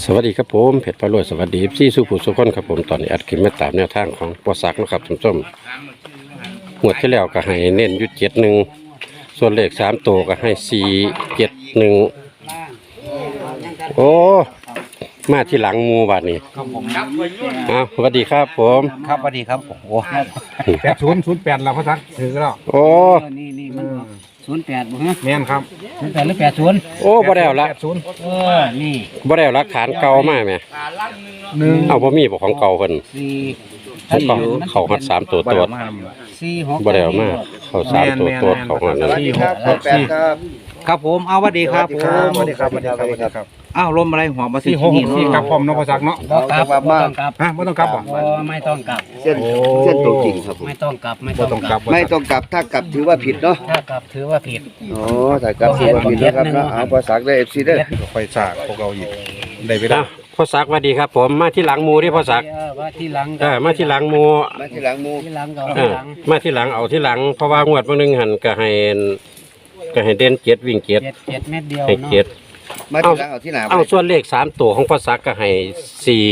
สวัสดีครับผมเพชรพารวยสวัสดีซี่สุผู้สุขคนครับผมตอนนี้อัดคลิปมาตามแนวทางของปอสักนะครับท่านผู้ชมหมวดที่แล้วก็ให้เน้นอยุดเจ็ดหนึ่งส่วนเลขสามตัวก็ให้สี่เจ็ดหนึ่งโอ้มาที่หลังหมูบาดนี้ครับผมอ้าวสวัสดีครับผมครับสวัสดีครับโอ้โหแปดศูนย์ศูนย์แปดเราพระสักถือแล้วโอ้นี่นี่มัน ศูนย์แปดบ่ฮะแม่นครับศูนย์แปดหรือแปดศูนย์โอ้บ่ได้เอาละแปดศูนย์เออนี่บ่ได้เอาหลักฐานเก่ามาไหมหนึ่งเอาบ่มีบ่ของเก่าเพิ่นสี่เขาเขาเขาหัดสามตัวตัวสี่หกบ่ได้เอามาเขาสามตัวตัวเขาหัดนั่นสี่หกหกสี่ ครับผมเอาสวัสดีครับผมสวัสดีครับสวัสดีครับสวัสดีครับอ้าวลมอะไรหัวมาสิสี่หกหกสี่กลับพร้อมเน้องพระสักเนาะบ่กลับบ่ต้องกลับฮะไม่ต้องกลับเหรอบ่ไม่ต้องกลับเส้นเส้นตัวจริงครับผมไม่ต้องกลับไม่ไม่ต้ต้อองงกกลัลับบไม่ต้องกลับถ้ากลับถือว่าผิดเนาะถ้ากลับถือว่าผิดอ๋อถ้ากลับถือว่าผิดนะครับเนาะเอาภาษาได้เอฟซีได้อไฟสากพวกเราอีกได้ไปอ้าวพ่อสักสวัสดีครับ ผมมาที่หลังหมูที่พ่อสักเออว่าที่หลังเออมาที่หลังหมูมาทีหลังหมูที่หลังก็เอที่อหลังมาที่หลังเอาที่หลังเพราะว่างวดเมื่อนึงหันก็ให้ ก็ให้เด่นเจ็ดวิ่งเจ็ดเจ็ดเจ็ดเม็ดเดียวให้เนาะเจ็ด มาทีหลังเอาที่หนาเอาส่วนเลขสามตัวของพ่อสักก็ให้สี่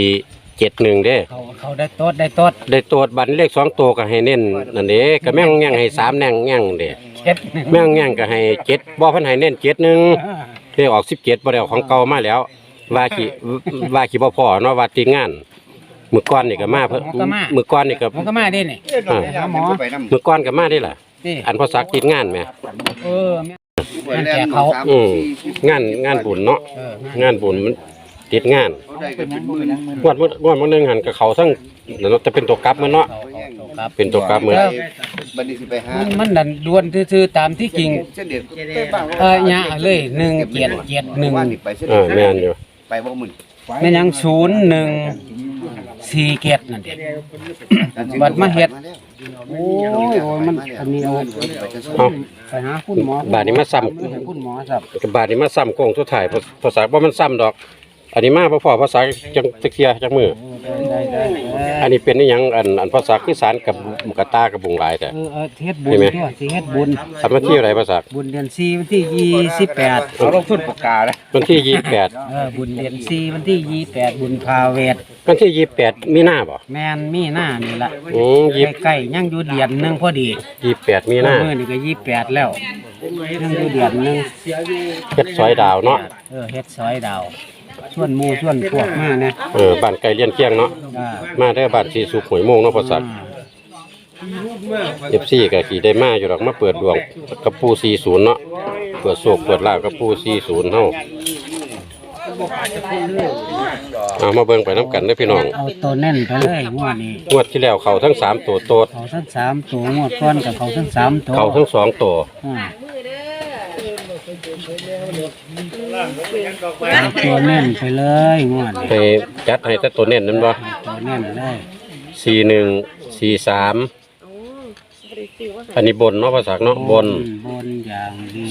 เจ็ดหนึ่งเด้ เขาเขาได้โต๊ดได้โต๊ดได้ตัวบัตรเลขสองตัวก็ให้เน้นนั่นเด้ก็แม่งแง่งให้สามแง่งแง่งเด้เจ็ดหนึ่งแม่งแง่งก็ให้เจ็ดบ่เพันให้เน้นเจ็ดหนึ่งอ่าเลขออกสิบเจ็ดบ่ได้เอาของเก่ามาแล้วว่าขี่ว่าขี่บ่พอเนาะว่าติดงานมือก้อนนี่ก็มาเพิ่นมือก้อนนี่ก็ ผมก็มาได้นี่อ่าหาหมอไปน้ำมือก้อนก็มาได้ล่ะ นี่อันพอสักติดงานแหมเออแม่แล่นสามอืมสี่งานงานบุญเนาะเอองานบุญมันติดงานเขาได้กันเป็นหมื่นงวดมื้องวดมื้อนึงหันกับเขาทั้งนั่นเนาะแต่เป็นตัวกลับมันเนาะเขาเขาครับ เป็นตัวกลับมือ บันนี้สิไปหามันมันดันดวนซื่อๆตามที่จริงเส้นเด็ดเออหยะเลยหนึ่งเจ็ดเจ็ดหนึ่งว่านี่ไปเส้นเอเด็อดแม่นอยู่ไปบ่หมื่นแม่นยังศูนย์หนึ่ง สี่เจ็ดนั่นเด็ดบัดมาเฮ็ดโอ้ยโอ้ยมันอันนี้เอาเอาไปหาคุณหมอบาดนี้มาซ้ำไปหาคุณหมอสับกับ บาดนี้มาซ้ำโกงสุดท้ายภาภาษาว่ามันซ้ำดอก อันนี้มาบ่พอภาษาจังจักเทียจักมือได้ได้ได้อันนี้เป็นอีหยังอันอันภาษาคือสารกับกระตากับบุงหลายแต่ เออเออเฮ็ดบุญเห็นไหม ด้วยสิเฮ็ดบุญ ทำมาที่อะไรภาษาบุญเดือนสี่วันที่ยี่สิบแปดเอาลงทุนปากกาเลยวันที่ยี่สิบแปดเออบุญเดือนสี่วันที่ยี่แปดบุญพาเวทวันที่ยี่สิบแปดมีหน้าบ่แมนมีหน้านี่ละอืมยี่ใกล้ๆยังอยู่เดือนหนึงพอดียี่สิบแปดมีหน้าเมื่อนี่ก็ยี่แปดแล้วยังอยู่เดือนหนึงเฮ็ดซอยดาวเนาะเออเฮ็ดซอยดาว ส่วนหมูส่วนพวกมาเนี่ยเออบ้านไกลเลียนเคียงเนาะอ่ามาได้อบ้านสีสุขหวยโมงเนาะภาษาเอฟซีก็ขี่ได้มาอยู่หรอกมาเปิดดวงกับปู40เนาะเปิดโศกเปิดลาบกับปู40เฮาเอามาเบิ่งไปน้ำกันเด้อพี่น้องเอาตัวแน่นไปเลยงวดนี้งวดที่แล้วเขาทั้ง3ตัวโตดเขาทั้งสามตัวงวดก้อนกับเขาทั้งสามตัวเขาทั้ง2ตัวอ่าเอา ตัวแน่นไปเลยงวดนี้ให้จัดให้แต่ตัวเน้นนั่นบ่ตัวแน่นเลย41 43อันนี้บนเนาะภาษาเนาะบนบนอย่างเดียว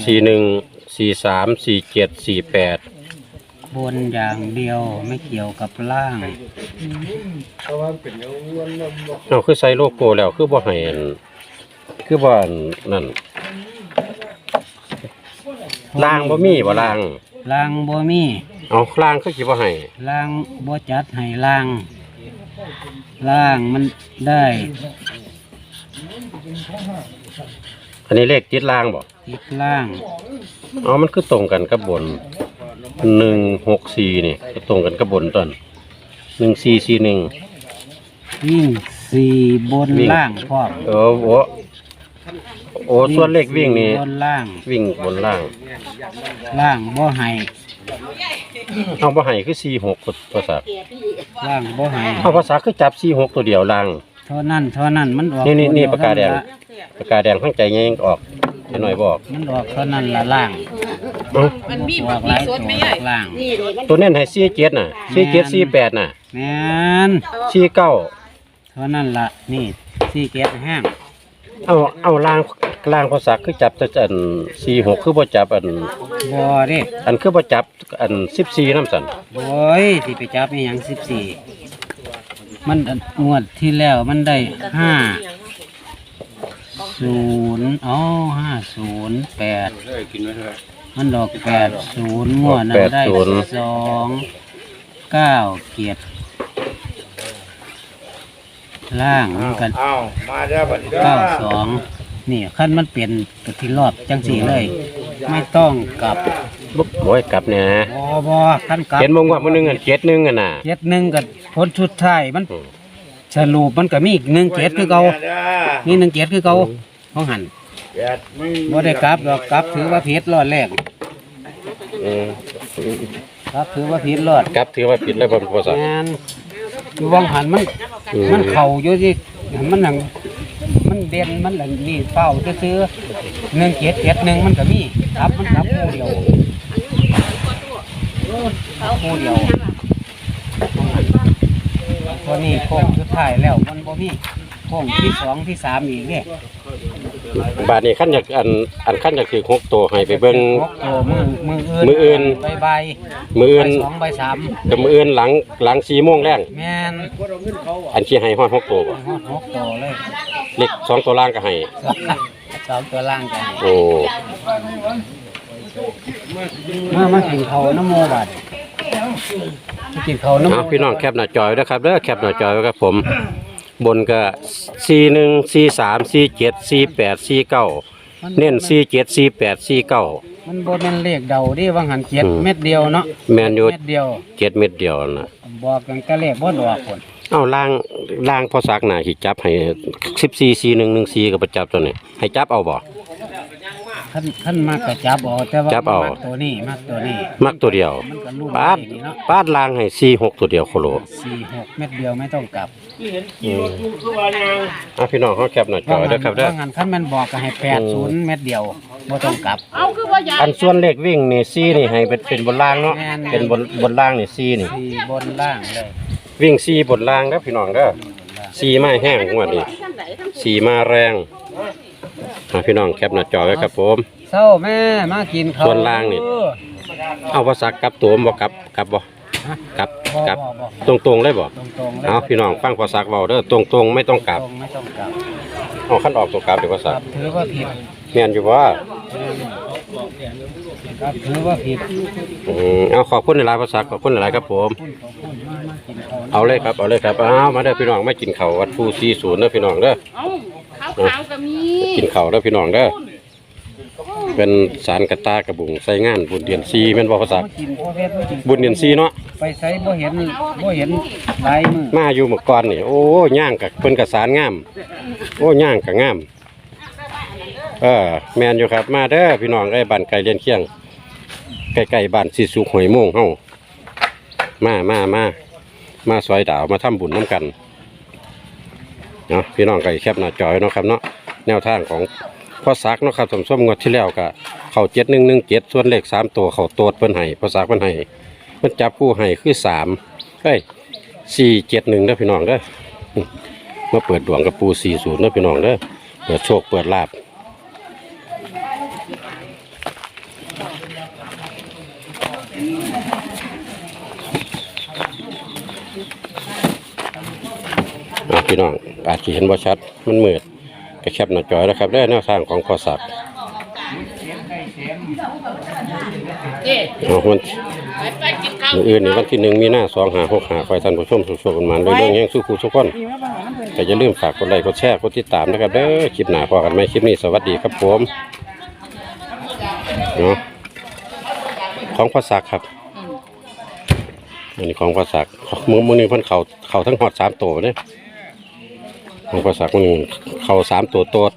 41 43 47 48บนอย่างเดียวไม่เกี่ยวกับล่างเอาคือใส่โลโก้แล้วคือบ่ให้อันคือบ่อันนั่น ล่างบ่มีบ่ล่างล่างบ่มีเอาล่างคือสิบ่ให้ล่างบ่จัดให้ล่างล่างมันได้อันนี้เลขติดล่างบ่ติดล่างอ๋อมันคือตรงกันกับบนหนึ่งหกสี่นี่ก็ตรงกันกับบนต้นหนึ่งสี่สี่หนึ่งวิ่งสี่บนวิ่งล่างพร้อมเออโอ้ โอ้ส่วนเลขวิ่งนี่บนล่าง วิ่งบนล่างล่างบ่ให้เอาภาษาคือสี่หกภาษาล่างบ่ให้เอาภาษาคือจับสี่หกตัวเดียวล่าง เท่านั้นเท่านั้นมันออกนี่นี่นี่ตัวเยวปากกาแดงเท่นั้นละปากกาแดงข้างใจแยงออกให้หน่อยบอกมันออกเท่านั้นละล่างเอ้ามันมีอบัอกกมีหลายสตัวดไหมใหญ่ล่าง ตัวเน้นให้สี่เจ็ดน่ะสี่เจ็ดสี่แปดน่ะแม่นสี่เก้าเท่านั้นละนี่สี่เกตแห้ง เอาเอาล่างล่างภาษาคือจับแต่อันสี่หกคือบ่จับอัน บ่เด้อันคือบ่จับอันสิบสี่น้ำสันโอ้ยสิไปจับนี่ยังสิบสี่มันอันงวดที่แล้วมันได้ห้าศูนย์อ๋อห้าศูนย์แปดมันดอกแปดศูนย์งวดนั้นได้สองเก้าเกียรติ ล่างมันกันอ้าวมาเด้อบัดนี้เด้อเก้าสองนี่ขั้นมันเปลี่ยนตัวที่รอบจังสี่เลย ไม่ต้องกลับบุ๊บโอ้ยกลับเนี่ยบอบอขั้นกลับเห็นมงว่ามันหนึงอันเจ็ดหนึงอะน่ะเจ็ดหนึ่งกับผลชุดท้ายมันอืมสรุปมันก็มีอีกหนึ่งเจ็ดคือเก่าเด้อนี่หนึ่งเจ็ดคือเก่าของหันเจ็ดมึงบ่ได้กลับดอกกลับถือว่าผิดรอดแรกอืมกลับถือว่าผิดรอดกลับถือว่าผิดเลยบ่ภาษางานคือวังหันมัน อืม มันเข่าอยู่ที่มันหนังมันเด่นมันหลังนี่เป้าซื้อหนึ่งเจ็ดเจ็ดหนึ่งมันก็มีครับมันครับคู่เดียวคู่เดียวตัวนี้โค้งสุดท้ายแล้วมันบ่มีโค้งที่สองที่สามอีกเนี่ย บาดนี้ขั้นอยากอันอันขั้นอยากถือหกตัวให้ไปเบิ่งหกตัวมือมืออื่นมื้ออื่น ใบใบมือใบอื่นสองใบสามกับมืออื่นหลังหลัง4โมงแรงแม่นอันที่ให้ฮอดหกตัวบ่ฮอดหกตัวเลยเล็กสองตัวล่างก็ให้สองตัวล่างกันโอ้มามากินเขาวน้ำโมบัดมากินเขาวน้ำโม เอาพี่น้องแคปหน้าจอยด้วยครับเด้อแคปหน้าจอยไว้ครับผม บนก็41 43 47 48 49เน้น47 48 49มันบ่แม่นเลขเดาดิว่าหันเจ็ดอืมเม็ดเดียวเนาะแม่นอยู่เม็ดเดียว7เม็ดเดียวน่ะบอกกันก็เลขบ่ดอกคนเอาล่างล่างพอสักหน่ะสิจับให้14 41 14ก็ประจับตัวนี้ให้จับเอาบ่ ขั้นขั้นมากก็จับเอาแต่ว่าจับเอา มักตัวนี้มักตัวนี้มักตัวเดียว มันก็รู้ปาดได้นี่เนาะปาดล่างให้46ตัวเดียวโคโลสี่หกเม็ดเดียวไม่ต้องกลับอืมอะพี่น้องเฮาแคปหน้าจอยเด้อครับเด้อ ว่างั้นขั้นมันบอกก็ให้แปดศูนย์เม็ดเดียวบ่ต้องกลับอันส่วนเลขวิ่งนี่ซีนี่ให้เป็นเป็นบนล่างเนาะ แม่น เป็นบนบนล่างนี่ซีนี่ สี่บนล่างเลยวิ่งซีบนล่างเด้อพี่น้องเด้อซีมาแห้งงวดนี้ซีมาแรง อะพี่น้องแคปหน้าจอไว้ครับผม เศร้าแม่มากินข้าวส่วนล่างนี่ เออเอาภาษากลับตัวบ่กลับกลับบ่ฮะกลับบ่กลับบ่บ่ตรงๆเลยบ่ตรงๆเลยเอาพี่น้องฟังภาษากเว้าเด้อตรงๆไม่ต้องกลับตรงไม่ต้องกลับเอาคันออกตัวกลับเดี๋ยวภาษาครับถือว่าผิดแม่นอยู่บ่ครับถือว่าผิดอืมเอาขอบคุณหลายๆภาษาขอบคุณหลายๆครับผม คุณขอบคุณมากมากินข้าว เอาเลยครับเอาเลยครับเอามาเด้อพี่น้องมากินข้าววัดภู40เด้อพี่น้องเด้อ เอ้าขาวขาวๆก็มีกินข้าวเด้อพี่น้องเด้อเป็นสารกระตากระบุงใส่งานบุญเดือนซีแม่นบ่ภาษามากินพ่อเพชรมากินบุญเดือนซีเนาะไปใส่บ่เห็นบ่เห็นลายมือมาอยู่เมื่อก่อนนี่โอ้ย่างกับเพิ่นกระสารงาม โอ้ย่างกับงามเออแม่นอยู่ครับมาเด้อพี่น้องไอ้ยบ้านไก่เลียนเคียงใกล้ๆบ้านสิสุขหอยโมงเฮามามามามาซอยดาวมาทำบุญน้ำกัน เนาะพี่น้องก็แคบหน้าจอยเนาะครับเนาะแนวทางของพ่อซักเนาะครับสมส้มงวดที่แล้วก็เข่าเจ็ดหนึ่งหนึ่งเจ็ดส่วนเลขสามตัวเข่าตัวเพิ่นให้พ่อซักเพิ่นให้มันจับคู่ให้คือสามเอ้ยสี่เจ็ดหนึ่งเด้อพี่น้องเด้ออืมมาเปิดดวงกับปูสี่ศูนย์เด้อพี่น้องเด้อเปิดโชคเปิดลาบ พี่น้อง อาจจะเห็นว่าชัด มันมืดก็แคบหน้าจอยแล้วครับได้แนวทางของพอสักดิ์เอาวันมืออื่นนี่วันที่หนึ่งมีหน้าสองหาหกหาคอยท่านผู้ชมสุขๆกันมาเรื่องแห่งสู้ผู้ทุกคนก็อย่าลืมฝากกดไลค์กดแชร์กดติดตามนะครับเด้อคลิปหน้าพอกันไหมคลิปนี้สวัสดีครับผมเนาะของภาษาครับอันนี้ของภาษามือมือหนึงเพิ่นเขาเขาทั้งหอดสามตัวเนี่ย ของภาษาคนเขาสามตัวโตด